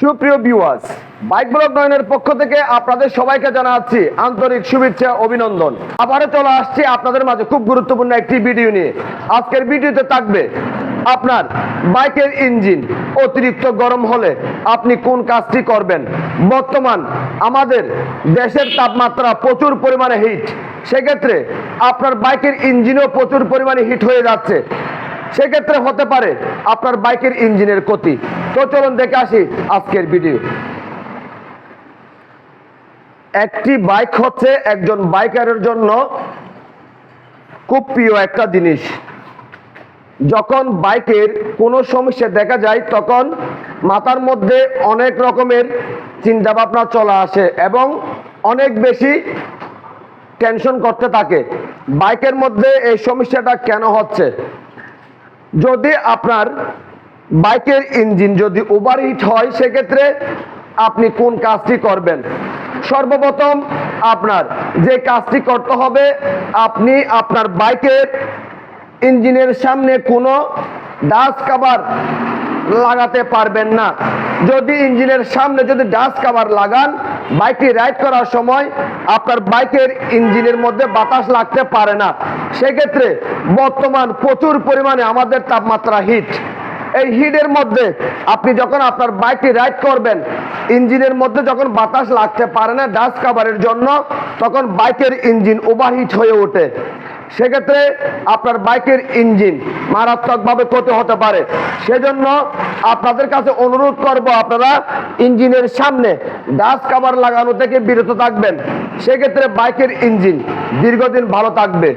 সুপ্রিয় viewers bike blog নয়নের পক্ষ থেকে আপনাদের সবাইকে জানাচ্ছি আন্তরিক শুভেচ্ছা, অভিনন্দন। আবারও চলে আসছি আপনাদের মাঝে খুব গুরুত্বপূর্ণ একটি ভিডিও নিয়ে। আজকের ভিডিওতে থাকবে আপনার বাইকের ইঞ্জিন অতিরিক্ত গরম হলে আপনি কোন কাজটি করবেন? বর্তমান আমাদের দেশের তাপমাত্রা প্রচুর পরিমাণে হিট সেক্ষেত্রে আপনার বাইকের ইঞ্জিনও প্রচুর পরিমাণে হিট হয়ে যাচ্ছে। সেক্ষেত্রে হতে পারে আপনার বাইকের ইঞ্জিনের ক্ষতি। তো চলুন দেখে আসি আজকের ভিডিও। একটি বাইক হচ্ছে একজন বাইকারের জন্য খুব প্রিয় একটা জিনিস। যখন বাইকের কোনো সমস্যা দেখা যায়, তখন মাথার মধ্যে অনেক রকমের চিন্তা ভাবনা চলে আসে এবং অনেক বেশি টেনশন করতে থাকে। বাইকের মধ্যে এই সমস্যাটা কেন হচ্ছে? যদি আপনার বাইকের ইঞ্জিন যদি ওভারহিট হয়, সেক্ষেত্রে আপনি কোন কাজটি করবেন? সর্বপ্রথম আপনার যে কাজটি করতে হবে, আপনি আপনার বাইকের ইঞ্জিনের সামনে কোনো ডাস্ট কাভার লাগাতে পারবেন না। যদি ইঞ্জিনের সামনে যদি ডাস্ট কাভার লাগান, বাইকটি রাইড করার সময় আপনার বাইকের ইঞ্জিনের মধ্যে বাতাস লাগতে পারে না। সেক্ষেত্রে বর্তমান প্রচুর পরিমাণে আমাদের তাপমাত্রা হিট। এই হিটের মধ্যে আপনি যখন আপনার বাইকটি রাইড করবেন, ইঞ্জিনের মধ্যে যখন বাতাস লাগতে পারে না ডাস্ট কাভারের জন্য, তখন বাইকের ইঞ্জিন ওভারহিট হয়ে ওঠে। সেক্ষেত্রে আপনার বাইকের ইঞ্জিন মারাত্মকভাবে ক্ষতি হতে পারে। সেজন্য আপনাদের কাছে অনুরোধ করব আপনারা ইঞ্জিনের সামনে ডাস্ট কাভার লাগানো থেকে বিরত থাকবেন। সেক্ষেত্রে বাইকের ইঞ্জিন দীর্ঘদিন ভালো থাকবে।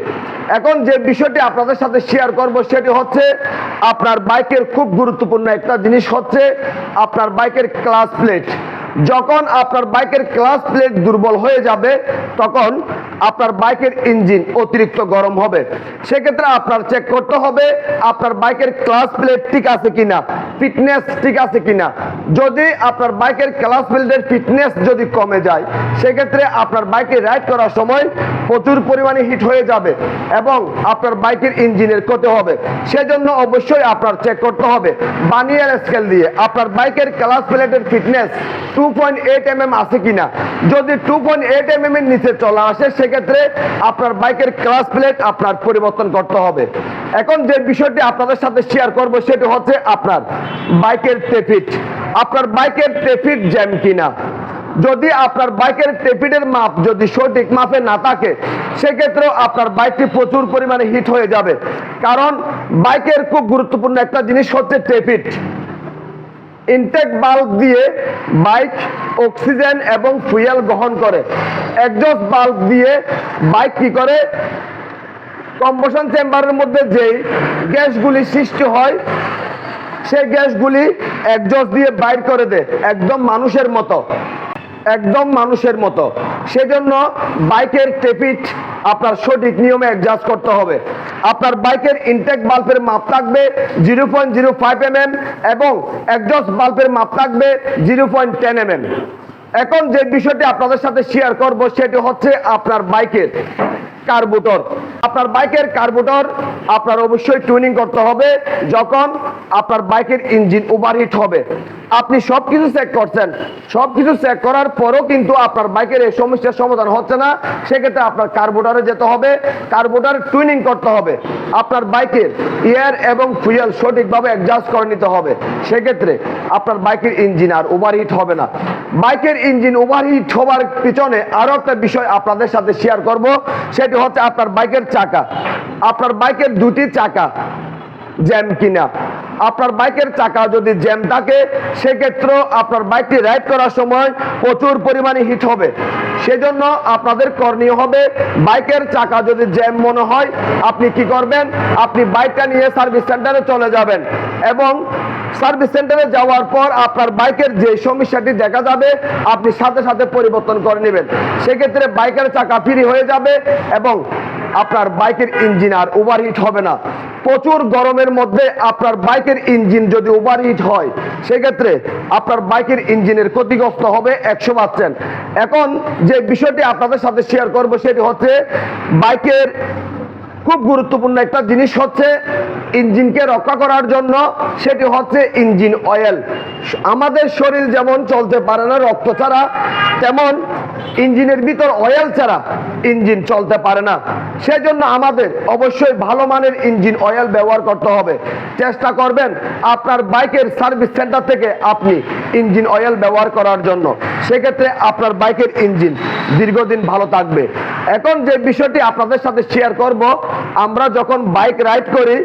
এখন যে বিষয়টি আপনাদের সাথে শেয়ার করব সেটি হচ্ছে, আপনার বাইকের খুব গুরুত্বপূর্ণ একটা জিনিস হচ্ছে আপনার বাইকের ক্লাস প্লেট যখন আপনার বাইকের ক্লাস প্লেট দুর্বল হয়ে যাবে, তখন আপনার বাইকের ইঞ্জিন অতিরিক্ত গরম হবে। সেক্ষেত্রে আপনার চেক করতে হবে, আপনার বাইকের ক্লাস প্লেট ঠিক আছে কিনা ফিটনেস ঠিক আছে কিনা। যদি আপনার বাইকের ক্লাস প্লেটের ফিটনেস যদি কমে যায়, সেক্ষেত্রে আপনার বাইকে রাইড করার সময় প্রচুর পরিমাণে হিট হয়ে যাবে এবং আপনার বাইকের ইঞ্জিনের ক্ষতি হবে। সেজন্য অবশ্যই আপনার চেক করতে হবে বানিয়ার স্কেল দিয়ে। আপনার বাইকের ক্লাস প্লেটের fitness two point eight M M আছে কিনা? যদি two point eight M M এর নিচে চলে আসে, সেক্ষেত্রে আপনার বাইকের ক্লাস প্লেট আপনার পরিবর্তন করতে হবে। এখন যে বিষয়টি আপনাদের সাথে শেয়ার করব, সেটি হচ্ছে আপনার বাইকের টেফিট আপনার বাইকের টেফিট জ্যাম কিনা? যদি আপনার বাইকের টেপিডের মাপ যদি সঠিক মাপে না থাকে, সেক্ষেত্রেও আপনার বাইকটি প্রচুর পরিমাণে হিট হয়ে যাবে। কারণ বাইকের খুব গুরুত্বপূর্ণ একটা জিনিস হচ্ছে টেপিড ইনটেক বাল্ব দিয়ে বাইক অক্সিজেন এবং ফুয়েল গ্রহণ করে। একজস্ট বাল্ব দিয়ে বাইক কি করে? কম্বশন চেম্বারের মধ্যে যেই গ্যাসগুলি সৃষ্টি হয়, সেই গ্যাসগুলি একজস্ট দিয়ে বাইর করে দেয়, একদম মানুষের মতো। একদম মানুষের মতো। সেজন্য বাইকের টেপিট আপনার সঠিক নিয়মে অ্যাডজাস্ট করতে হবে। আপনার বাইকের ইনটেক বাল্বের মাপ থাকবে zero point zero five M এবং একজস্ট বাল্বের মাপ থাকবে জিরো পয়েন্ট টেন এম এখন যে বিষয়টি আপনাদের সাথে শেয়ার করব, সেটি হচ্ছে আপনার বাইকের কার্বুটর আপনার বাইকের কার্বুটর আপনার অবশ্যই টুনিং করতে হবে যখন আপনার বাইকের ইঞ্জিন ওভারহিট হবে। আপনি সব কিছু চেক করছেন। সব কিছু চেক করার পরও কিন্তু আপনার বাইকের এই সমস্যার সমাধান হচ্ছে না। সেক্ষেত্রে আপনার কার্বোটারে যেতে হবে। কার্বোটার টুইনিং করতে হবে। আপনার বাইকের এয়ার এবং ফুয়েল সঠিকভাবে অ্যাডজাস্ট করে নিতে হবে। সেক্ষেত্রে আপনার বাইকের ইঞ্জিন আর ওভারহিট হবে না। বাইকের ইঞ্জিন ওভারহিট হওয়ার পিছনে আরও একটা বিষয় আপনাদের সাথে শেয়ার করব। সেটি হচ্ছে আপনার বাইকের চাকা। আপনার বাইকের দুটি চাকা জ্যাম কিনা। আপনার বাইকের চাকা যদি জ্যাম থাকে, সেক্ষেত্রেও আপনার বাইকটি রাইড করার সময় প্রচুর পরিমাণে হিট হবে। সেজন্য আপনাদের করণীয় হবে, বাইকের চাকা যদি জ্যাম মনে হয়, আপনি কি করবেন? আপনি বাইকটা নিয়ে সার্ভিস সেন্টারে চলে যাবেন এবং সার্ভিস সেন্টারে যাওয়ার পর আপনার বাইকের যে সমস্যাটি দেখা যাবে, আপনি সাথে সাথে পরিবর্তন করে নেবেন। সেক্ষেত্রে বাইকের চাকা ফ্রি হয়ে যাবে এবং আপনার বাইকের ইঞ্জিন আর ওভারহিট হবে না। প্রচুর গরমের মধ্যে আপনার বাইকের ইঞ্জিন যদি ওভারহিট হয়, সেক্ষেত্রে আপনার বাইকের ইঞ্জিনের ক্ষতিগ্রস্ত হবে একশো পার্সেন্ট এখন যে বিষয়টি আপনাদের সাথে শেয়ার করব, সেটি হচ্ছে বাইকের খুব গুরুত্বপূর্ণ একটা জিনিস হচ্ছে ইঞ্জিনকে রক্ষা করার জন্য, সেটি হচ্ছে ইঞ্জিন অয়েল আমাদের শরীর যেমন চলতে পারে না রক্ত ছাড়া, তেমন ইঞ্জিনের ভিতর অয়েল ছাড়া ইঞ্জিন চলতে পারে না। সেজন্য আমাদের অবশ্যই ভালো মানের ইঞ্জিন অয়েল ব্যবহার করতে হবে। চেষ্টা করবেন আপনার বাইকের সার্ভিস সেন্টার থেকে আপনি ইঞ্জিন অয়েল ব্যবহার করার জন্য। সেক্ষেত্রে আপনার বাইকের ইঞ্জিন দীর্ঘদিন ভালো থাকবে। এখন যে বিষয়টি আপনাদের সাথে শেয়ার করব আমরা যখন বাইক রাইড করি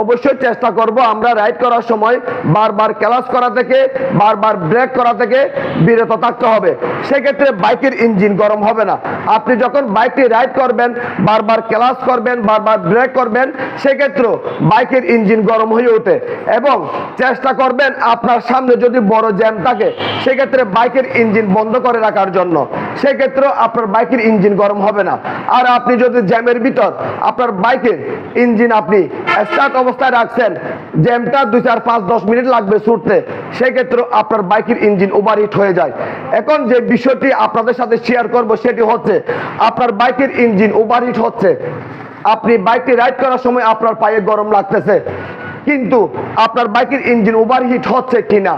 অবশ্যই চেষ্টা করব আমরা রাইড করার সময় বারবার ক্লাস করা থেকে, বারবার ব্রেক করা থেকে বিরত থাকতে হবে। সেক্ষেত্রে বাইকের ইঞ্জিন গরম হবে না। আপনি যখন বাইকটি রাইড করবেন, বারবার ক্লাস করবেন, বারবার ব্রেক করবেন, সেক্ষেত্রেও বাইকের ইঞ্জিন গরম হয়ে ওঠে এবং চেষ্টা করবেন আপনার সামনে যদি বড় জ্যাম থাকে, সেক্ষেত্রে বাইকের ইঞ্জিন বন্ধ করে রাখার জন্য। সেক্ষেত্রেও আপনার বাইকের ইঞ্জিন গরম হবে না। আর আপনি যদি জ্যামের ভিতর আপনার বাইকের ইঞ্জিন আপনি স্টার্ট অবস্থায় রাখছেন, জ্যামটা দুই চার পাঁচ দশ মিনিট লাগবে ছুটতে। সেক্ষেত্রে আপনার বাইকের ইঞ্জিন ওভারহিট হয়ে যায়। এখন যে বিষয়টি আপনাদের সাথে শেয়ার করব সেটি হচ্ছে, আপনার বাইকের ইঞ্জিন ওভারহিট হচ্ছে। আপনি বাইকটি রাইড করার সময় আপনার পায়ে গরম লাগতেছে। কিন্তু আপনার বাইকের ইঞ্জিন ওভারহিট হচ্ছে কিনা?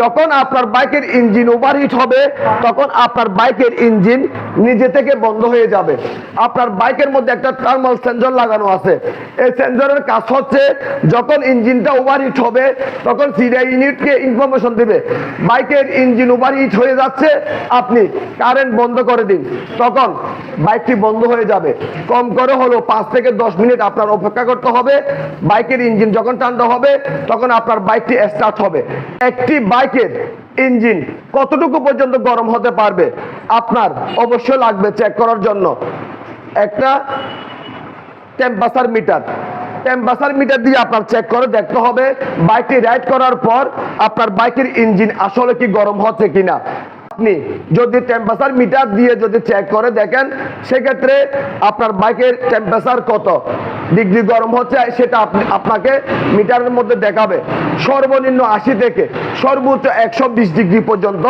যখন আপনার বাইকের ইঞ্জিন ওভারহিট হবে, তখন আপনার বাইকের ইঞ্জিন নিজে থেকে বন্ধ হয়ে যাবে। আপনার বাইকের মধ্যে একটা থার্মাল সেন্সর লাগানো আছে। এই সেন্সরের কাজ হচ্ছে যখন ইঞ্জিনটা ওভারহিট হবে, তখন সিরিয়া ইউনিটকে ইনফরমেশন দিবে। বাইকের ইঞ্জিন ওভারহিট হয়ে যাচ্ছে, আপনি কারেন্ট বন্ধ করে দিন। তখন বাইকটি বন্ধ হয়ে যাবে। কম করে হলো পাঁচ থেকে দশ মিনিট আপনার অপেক্ষা করতে হবে। বাইকের ইঞ্জিন যখন ঠান্ডা হবে, তখন আপনার বাইকটি স্টার্ট হবে। একটি বাইকের ইঞ্জিন কতটুকু পর্যন্ত গরম হতে পারবে? আপনার অবশ্যই লাগবে চেক করার জন্য। একটা টেম্পাসার মিটার টেম্পাসার মিটার দিয়ে আপনার চেক করে দেখতে হবে। বাইকটি রাইড করার পর আপনার বাইকের ইঞ্জিন আসলে কি গরম হচ্ছে কিনা। আপনি যদি টেম্পারেচার মিটার দিয়ে যদি চেক করে দেখেন, সেক্ষেত্রে আপনার বাইকের টেম্পারেচার কত? ডিগ্রি গরম হচ্ছে, সেটা আপনি, আপনাকে মিটারের মধ্যে দেখাবে। সর্বনিম্ন আশি থেকে সর্বোচ্চ একশো বিশ ডিগ্রি পর্যন্ত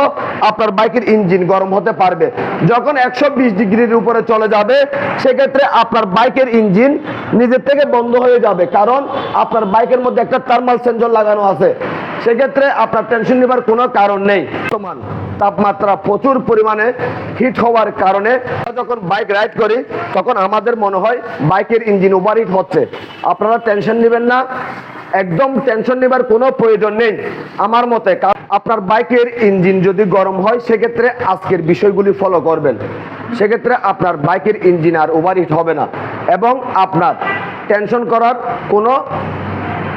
আপনার বাইকের ইঞ্জিন গরম হতে পারবে। যখন একশো বিশ ডিগ্রির উপরে চলে যাবে, সেক্ষেত্রে আপনার বাইকের ইঞ্জিন নিজের থেকে বন্ধ হয়ে যাবে। কারণ আপনার বাইকের মধ্যে একটা থার্মাল সেন্সর লাগানো আছে। সেক্ষেত্রে আপনার টেনশন নেবার কোনো কারণ নেই। বর্তমান তাপমাত্রা প্রচুর পরিমাণে হিট হওয়ার কারণে যখন বাইক রাইড করি, তখন আমাদের মনে হয় বাইকের ইঞ্জিন ওভারহিট হচ্ছে। আপনারা টেনশন নেবেন না, একদম টেনশন নেবার কোনো প্রয়োজন নেই আমার মতে। আপনার বাইকের ইঞ্জিন যদি গরম হয়, সেক্ষেত্রে আজকের বিষয়গুলি ফলো করবেন। সেক্ষেত্রে আপনার বাইকের ইঞ্জিন আর ওভারহিট হবে না। এবং আপনার টেনশন করার কোনো